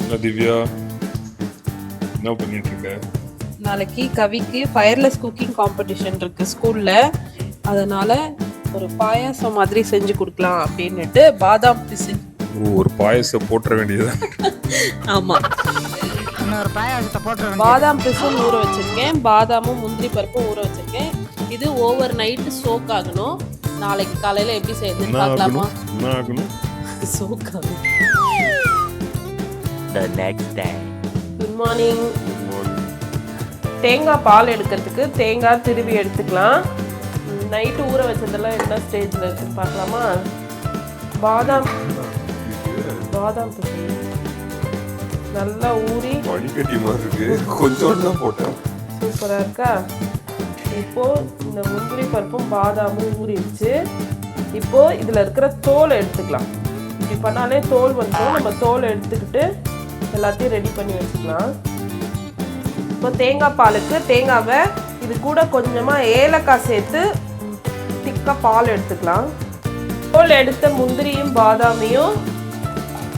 என்ன திவ்யா? என்ன பண்ணிட்டு இருக்க? நாளைக்கு கவிக்கு ஃபயர்லெஸ் குக்கிங் காம்படிஷன் இருக்கு ஸ்கூல்ல அதனால ஒரு பாயாசம் மாதிரி செஞ்சு கொடுக்கலாம் அப்படின்னுட்டு பாதாம் பிசின். ஓ, ஒரு பாயசம் போட்டுற வேண்டியதுதான் ஆமா. இன்னொரு பாயாசத்தை போட்டு பாதாம் பிசின் ஊற வச்சிருக்கேன். பாதாமும் முந்திரி பருப்பும் ஊற இது ஓவர் நைட்டு சோக் ஆகணும். நாளைக்கு காலையில எப்படி செய்யுதுன்னு என்ன பார்க்கலாமா? என்ன ஆகணும்? சோக் ஆகணும். The next day. Good morning தேங்காய் பால் எடுக்கிறதுக்கு தேங்காய் திருவி எடுத்துக்கலாம். நைட்டு ஊற வச்சதெல்லாம் என்ன ஸ்டேஜில் இருக்குன்னு பார்க்கலாமா? பாதாம். பாதாம் நல்லா ஊறி வடிகட்டி மாதிரி இருக்கு. கொஞ்சம் தான் போட்டேன். சூப்பராக இருக்கா? இப்போது இந்த முந்திரி பருப்பும் பாதாமும் ஊறிடுச்சு. இப்போது இதில் இருக்கிற தோலை எடுத்துக்கலாம். இப்படி பண்ணாலே தோல் வந்துடும் நம்ம தோலை எடுத்துக்கிட்டு எல்லாத்தையும் ரெடி பண்ணி வச்சுக்கலாம். இப்போ தேங்காய் பாலுக்கு தேங்காவை இது கூட கொஞ்சமாக ஏலக்காய் சேர்த்து திக்காக பால் எடுத்துக்கலாம். தோல் எடுத்த முந்திரியும் பாதாமையும்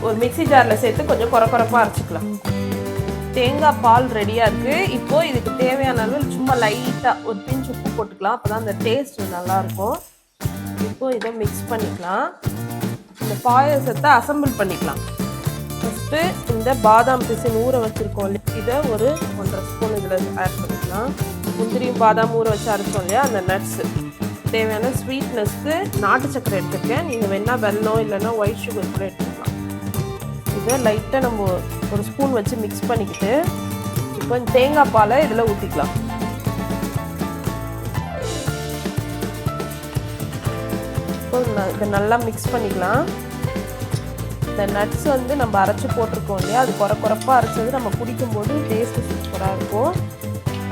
ஒரு மிக்ஸி ஜாரில் சேர்த்து கொஞ்சம் குறை குறைப்பாக அரைச்சிக்கலாம். தேங்காய் பால் ரெடியாக இருக்குது இப்போ இதுக்கு தேவையான அளவு சும்மா லைட்டாக ஒரு பிஞ்ச் உப்பு போட்டுக்கலாம். அப்போ தான் அந்த டேஸ்ட் நல்லாயிருக்கும். இப்போ இதை மிக்ஸ் பண்ணிக்கலாம். இந்த பாயசத்தை அசம்பிள் பண்ணிக்கலாம். ஃபஸ்ட்டு இந்த பாதாம் பிசின் ஊற வச்சுருக்கோம் இதை ஒரு ஒன்றரை ஸ்பூன் இதில் ஆட் பண்ணிக்கலாம். முந்திரியும் பாதாம் ஊற வச்சு அரைச்சோம் இல்லையா? அந்த நட்ஸு தேவையான ஸ்வீட்னஸ்க்கு நாட்டு சக்கரை எடுத்துருக்கேன். நீங்கள் வேணால் வெல்லம் இல்லைன்னா ஒயிட் சுகர் கூட எடுத்துக்கலாம். இதை லைட்டாக நம்ம ஒரு ஸ்பூன் வச்சு மிக்ஸ் பண்ணிக்கிட்டு இப்போ தேங்காய் பாலை இதில் ஊற்றிக்கலாம் இதை நல்லா மிக்ஸ் பண்ணிக்கலாம். இந்த நட்ஸ் வந்து நம்ம அரைச்சி போட்டிருக்கோம் இல்லையா? அது குறை குறைப்பாக அரைச்சது நம்ம குடிக்கும்போது டேஸ்ட்டு சூப்பராக இருக்கும்.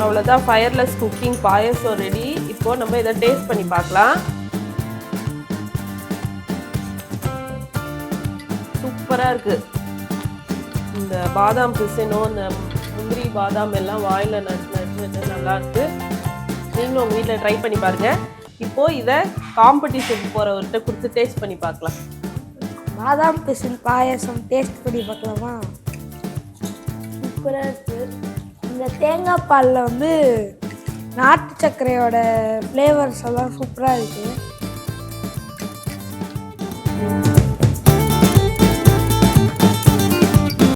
அவ்வளோதான் ஃபயர்லெஸ் குக்கிங் பாயசம் ரெடி இப்போது நம்ம இதை டேஸ்ட் பண்ணி பார்க்கலாம். சூப்பராக இருக்குது இந்த பாதாம் பிசினோ இந்த முந்திரி பாதாம் எல்லாம் வாயில் நச்சு நச்சு வச்சது நல்லாயிருக்கு நீங்களும் உங்கள் வீட்டில் ட்ரை பண்ணி பாருங்கள் இப்போது இதை காம்படிஷனுக்கு போகிறவர்கிட்ட கொடுத்து டேஸ்ட் பண்ணி பார்க்கலாம். பாதாம் பிசின் பாயசம் டேஸ்ட் பண்ணி பார்க்கலாமா? சூப்பராக இருக்குது இந்த தேங்காய் பாலில் வந்து நாட்டு சர்க்கரையோட ஃப்ளேவர்ஸ் எல்லாம் சூப்பராக இருக்குது